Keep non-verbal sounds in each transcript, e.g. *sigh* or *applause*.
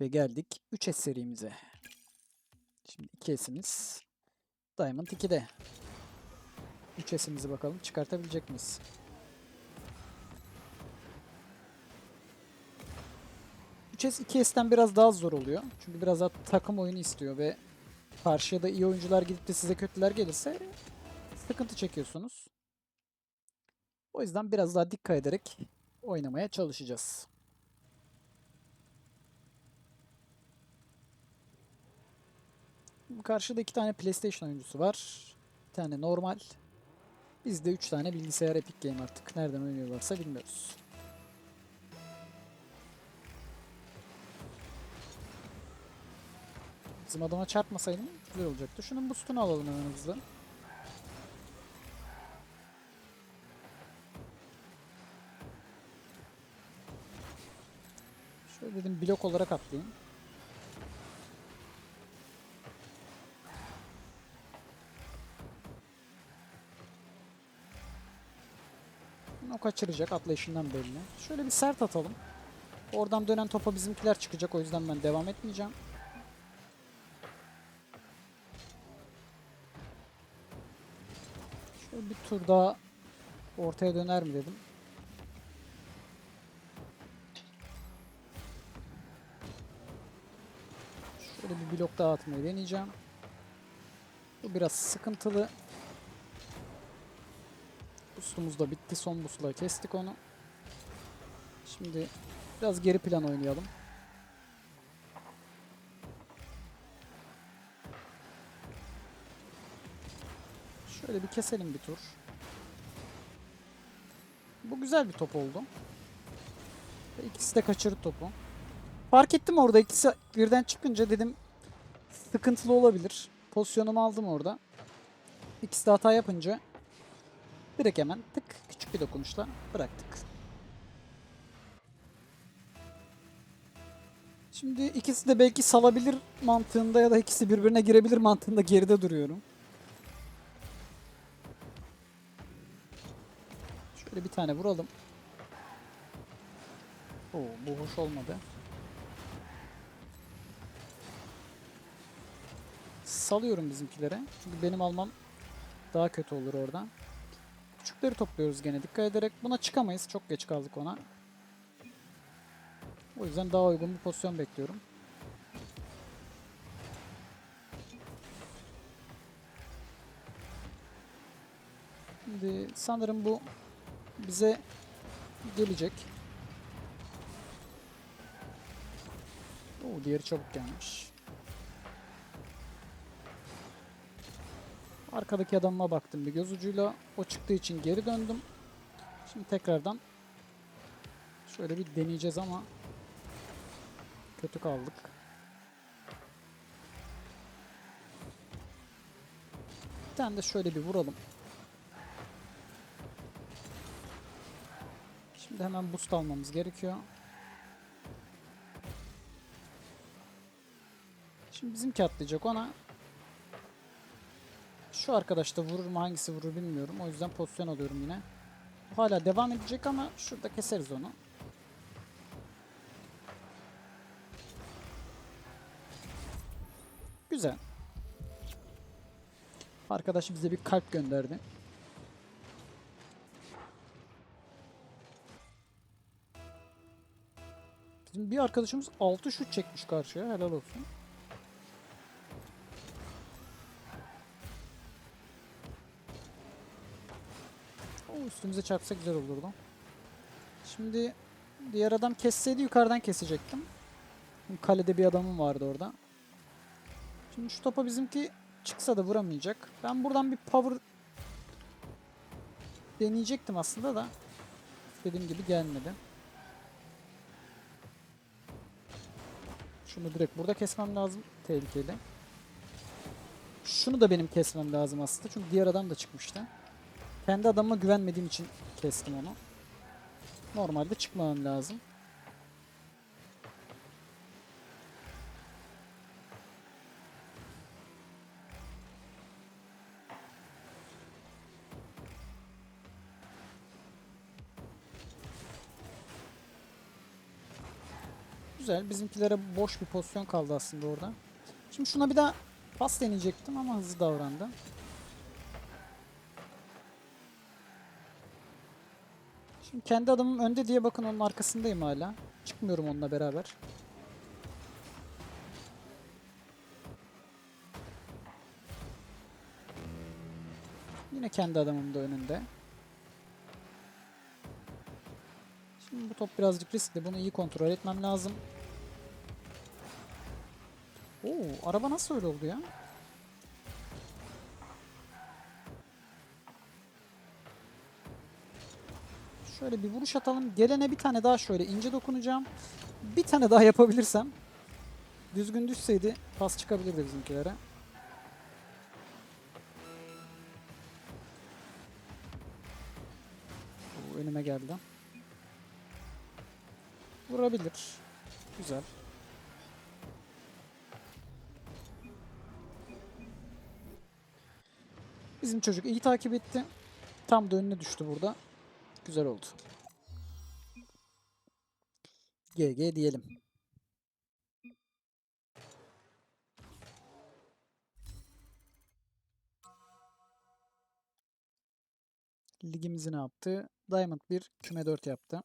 Ve geldik 3S serimize. Şimdi 2S'imiz Diamond 2'de. 3S'imizi bakalım çıkartabilecek miyiz? s 2S'ten biraz daha zor oluyor. Çünkü biraz daha takım oyunu istiyor ve karşıya da iyi oyuncular gidip de size kötüler gelirse sıkıntı çekiyorsunuz. O yüzden biraz daha dikkat ederek oynamaya çalışacağız. Karşıda iki tane PlayStation oyuncusu var. Bir tane normal. Bizde üç tane bilgisayar Epic Game artık. Nereden oynuyorlarsa bilmiyoruz. Bizim adama çarpmasaydım güzel olacaktı. Şunun boostunu alalım hemen hızlı. Şöyle dedim blok olarak atlayayım. O kaçıracak atlayışından belli. Şöyle bir sert atalım. Oradan dönen topa bizimkiler çıkacak. O yüzden ben devam etmeyeceğim. Şöyle bir tur daha ortaya döner mi dedim. Şöyle bir blok daha atmayı deneyeceğim. Bu biraz sıkıntılı. Boostumuz da bitti. Son boostla kestik onu. Şimdi biraz geri plan oynayalım. Şöyle bir keselim bir tur. Bu güzel bir top oldu. Ve ikisi de kaçırdı topu. Fark ettim orada ikisi birden çıkınca dedim sıkıntılı olabilir. Pozisyonumu aldım orada. İkisi de hata yapınca direkt hemen tık küçük bir dokunuşla bıraktık. Şimdi ikisi de belki salabilir mantığında ya da ikisi birbirine girebilir mantığında geride duruyorum. Şöyle bir tane vuralım. Oo, bu hoş olmadı. Salıyorum bizimkilere. Çünkü benim almam daha kötü olur oradan. Küçükleri topluyoruz gene dikkat ederek. Buna çıkamayız. Çok geç kaldık ona. O yüzden daha uygun bir pozisyon bekliyorum. Şimdi sanırım bu bize gelecek. Oo, diğeri çabuk gelmiş. Arkadaki adamıma baktım bir göz ucuyla. O çıktığı için geri döndüm. Şimdi tekrardan şöyle bir deneyeceğiz ama kötü kaldık. Bir tane de şöyle bir vuralım. Şimdi hemen boost almamız gerekiyor. Şimdi bizimki atlayacak ona. Şu arkadaş da vurur mu hangisi vurur bilmiyorum. O yüzden pozisyon alıyorum yine. Hala devam edecek ama şurada keseriz onu. Güzel. Arkadaş bize bir kalp gönderdi. Bizim bir arkadaşımız 6 şut çekmiş karşıya. Helal olsun. Üstümüze çarpsa güzel olurdu. Şimdi diğer adam kesseydi yukarıdan kesecektim. Kalede bir adamım vardı orada. Şimdi şu topa bizimki çıksa da vuramayacak. Ben buradan bir power deneyecektim aslında da istediğim gibi gelmedi. Şunu direkt burada kesmem lazım. Tehlikeli. Şunu da benim kesmem lazım aslında. Çünkü diğer adam da çıkmıştı. Kendi adamıma güvenmediğim için kestim onu. Normalde çıkmamam lazım. Güzel. Bizimkilere boş bir pozisyon kaldı aslında orada. Şimdi şuna bir daha pas deneyecektim ama hızlı davrandı. Şimdi kendi adamım önde diye bakın onun arkasındayım hala. Çıkmıyorum onunla beraber. Yine kendi adamım da önünde. Şimdi bu top birazcık riskli. Bunu iyi kontrol etmem lazım. Oo, araba nasıl öyle oldu ya? Şöyle bir vuruş atalım. Gelene bir tane daha şöyle ince dokunacağım. Bir tane daha yapabilirsem düzgün düşseydi pas çıkabilirdi bizimkilere. Oo, önüme geldi. Vurabilir. Güzel. Bizim çocuk iyi takip etti. Tam da önüne düştü burada. Güzel oldu. GG diyelim. Ligimizi ne yaptı? Diamond 1, küme 4 yaptı.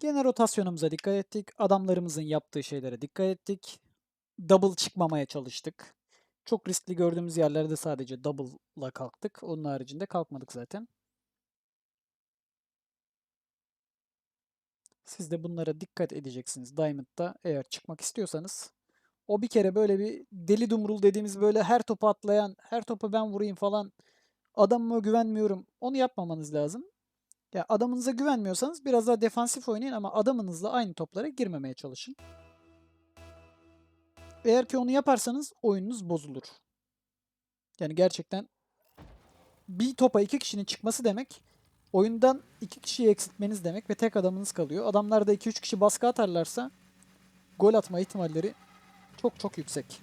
Gene rotasyonumuza dikkat ettik. Adamlarımızın yaptığı şeylere dikkat ettik. Double çıkmamaya çalıştık. Çok riskli gördüğümüz yerlerde sadece double'la kalktık. Onun haricinde kalkmadık zaten. Siz de bunlara dikkat edeceksiniz. Diamond'da eğer çıkmak istiyorsanız. O bir kere böyle bir deli dumrul dediğimiz böyle her topa atlayan, her topa ben vurayım falan adamıma güvenmiyorum. Onu yapmamanız lazım. Ya adamınıza güvenmiyorsanız biraz daha defansif oynayın ama adamınızla aynı toplara girmemeye çalışın. Eğer ki onu yaparsanız oyununuz bozulur. Yani gerçekten bir topa iki kişinin çıkması demek oyundan iki kişiyi eksiltmeniz demek ve tek adamınız kalıyor. Adamlar da 2-3 kişi baskı atarlarsa gol atma ihtimalleri çok çok yüksek.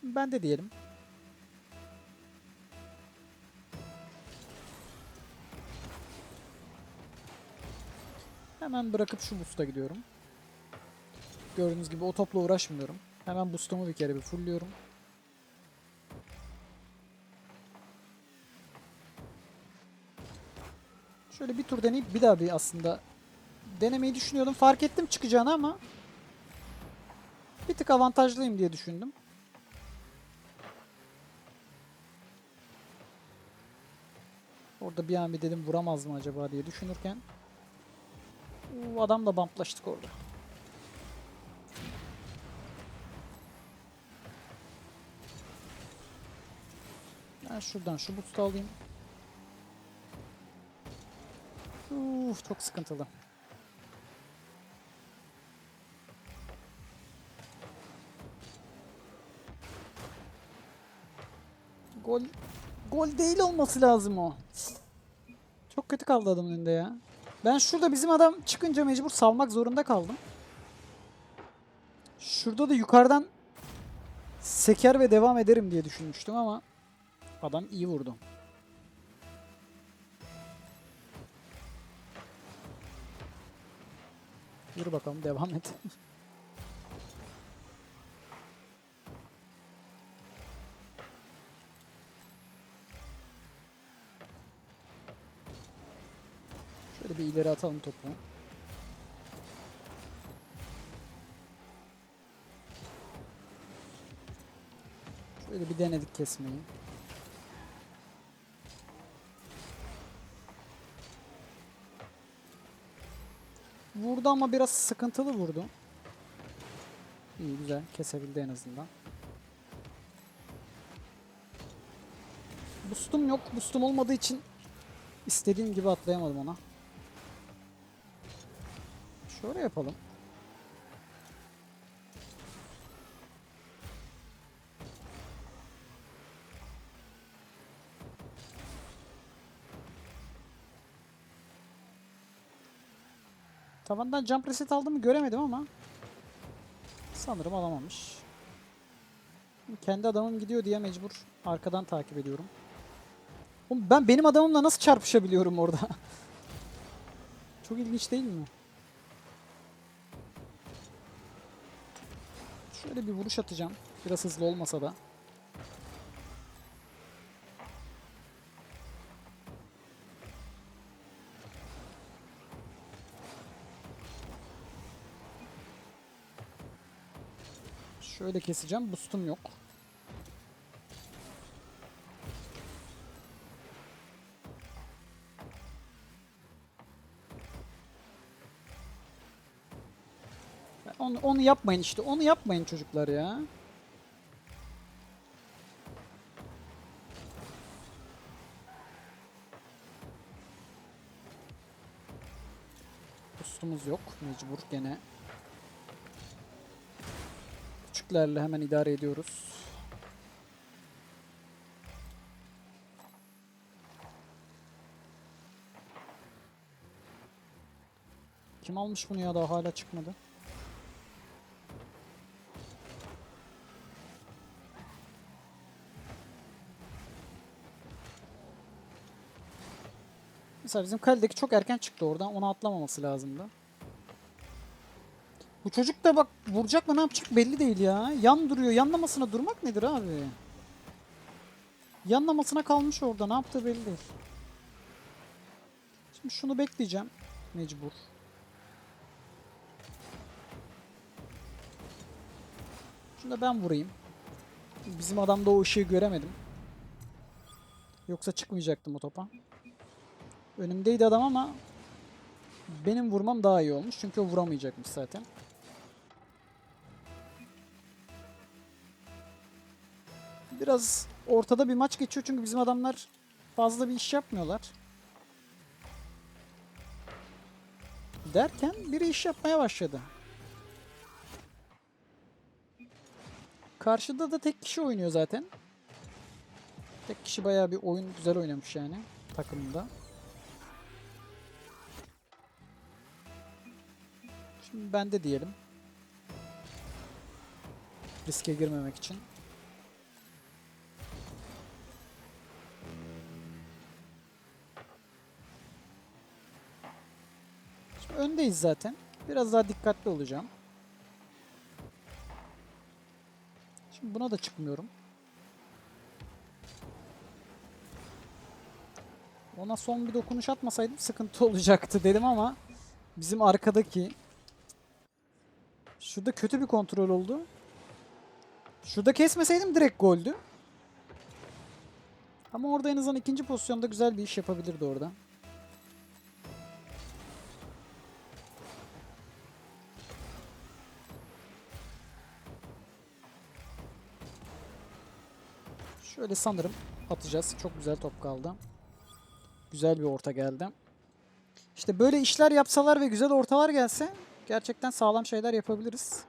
Şimdi ben de diyelim. Hemen bırakıp şu boost'a gidiyorum. Gördüğünüz gibi o topla uğraşmıyorum. Hemen boost'umu bir kere bir fullliyorum. Şöyle bir tur deneyip bir daha bir aslında denemeyi düşünüyordum. Fark ettim çıkacağını ama bir tık avantajlıyım diye düşündüm. Orada bir an bir dedim vuramaz mı acaba diye düşünürken Uu, adamla bamplaştık orada. Ben şuradan şu boost'u alayım. Uf, çok sıkıntılı. Gol gol değil olması lazım o. Çok kötü kaldı adamın önünde ya. Ben şurada bizim adam çıkınca mecbur salmak zorunda kaldım. Şurada da yukarıdan seker ve devam ederim diye düşünmüştüm ama adam iyi vurdu. Yürü bakalım devam et. Şöyle bir ileri atalım topu. Şöyle bir denedik kesmeyi. Vurdu ama biraz sıkıntılı vurdu. İyi güzel kesebildi en azından. Boost'um yok. Boost'um olmadığı için istediğim gibi atlayamadım ona. Şöyle yapalım. Tavandan jump reset aldı göremedim ama sanırım alamamış. Kendi adamım gidiyor diye mecbur arkadan takip ediyorum. Oğlum ben benim adamımla nasıl çarpışabiliyorum orada? *laughs* Çok ilginç değil mi? Şöyle bir vuruş atacağım. Biraz hızlı olmasa da. Şöyle keseceğim. Boost'um yok. Onu, onu yapmayın işte. Onu yapmayın çocuklar ya. Boost'umuz yok. Mecbur gene. Küçüklerle hemen idare ediyoruz. Kim almış bunu ya daha hala çıkmadı. Mesela bizim kaledeki çok erken çıktı oradan. Onu atlamaması lazımdı. Bu çocuk da bak vuracak mı ne yapacak belli değil ya. Yan duruyor. Yanlamasına durmak nedir abi? Yanlamasına kalmış orada. Ne yaptığı belli değil. Şimdi şunu bekleyeceğim. Mecbur. Şunu da ben vurayım. Bizim adamda o ışığı göremedim. Yoksa çıkmayacaktım o topa. Önümdeydi adam ama benim vurmam daha iyi olmuş. Çünkü o vuramayacakmış zaten. Biraz ortada bir maç geçiyor çünkü bizim adamlar fazla bir iş yapmıyorlar. Derken biri iş yapmaya başladı. Karşıda da tek kişi oynuyor zaten. Tek kişi bayağı bir oyun güzel oynamış yani takımda. Şimdi bende diyelim. Riske girmemek için. Öndeyiz zaten. Biraz daha dikkatli olacağım. Şimdi buna da çıkmıyorum. Ona son bir dokunuş atmasaydım sıkıntı *laughs* olacaktı dedim ama bizim arkadaki Şurada kötü bir kontrol oldu. Şurada kesmeseydim direkt goldü. Ama orada en azından ikinci pozisyonda güzel bir iş yapabilirdi orada. Şöyle sanırım atacağız. Çok güzel top kaldı. Güzel bir orta geldi. İşte böyle işler yapsalar ve güzel ortalar gelse gerçekten sağlam şeyler yapabiliriz.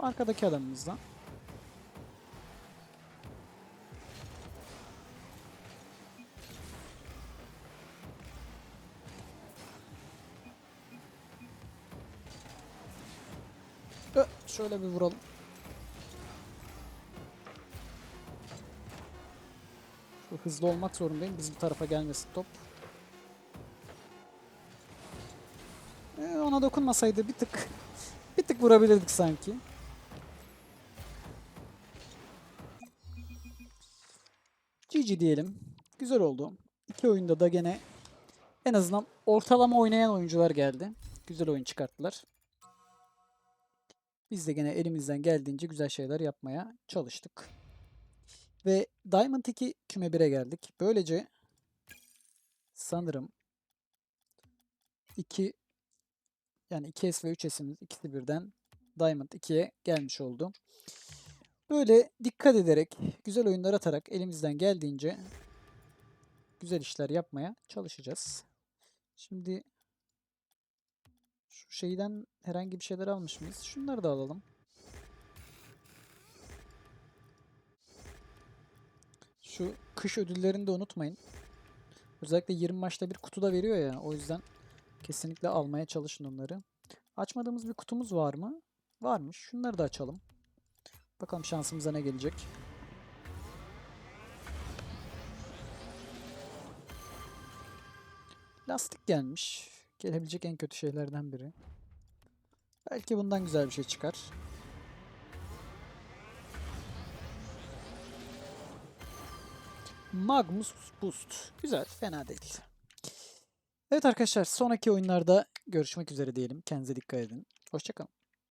Arkadaki adamımızdan. Şöyle bir vuralım. Şu hızlı olmak zorundayım. Bizim tarafa gelmesin top. Ee, ona dokunmasaydı bir tık *laughs* bir tık vurabilirdik sanki. GG diyelim. Güzel oldu. İki oyunda da gene en azından ortalama oynayan oyuncular geldi. Güzel oyun çıkarttılar. Biz de gene elimizden geldiğince güzel şeyler yapmaya çalıştık. Ve Diamond 2 küme 1'e geldik. Böylece sanırım 2 yani 2S ve 3S'imiz ikisi birden Diamond 2'ye gelmiş oldu. Böyle dikkat ederek, güzel oyunlar atarak elimizden geldiğince güzel işler yapmaya çalışacağız. Şimdi şeyden herhangi bir şeyler almış mıyız? Şunları da alalım. Şu kış ödüllerini de unutmayın. Özellikle 20 maçta bir kutuda veriyor ya. O yüzden kesinlikle almaya çalışın onları. Açmadığımız bir kutumuz var mı? Varmış. Şunları da açalım. Bakalım şansımıza ne gelecek. Lastik gelmiş. Gelebilecek en kötü şeylerden biri. Belki bundan güzel bir şey çıkar. Magnus Boost. Güzel, fena değil. Evet arkadaşlar, sonraki oyunlarda görüşmek üzere diyelim. Kendinize dikkat edin. Hoşçakalın.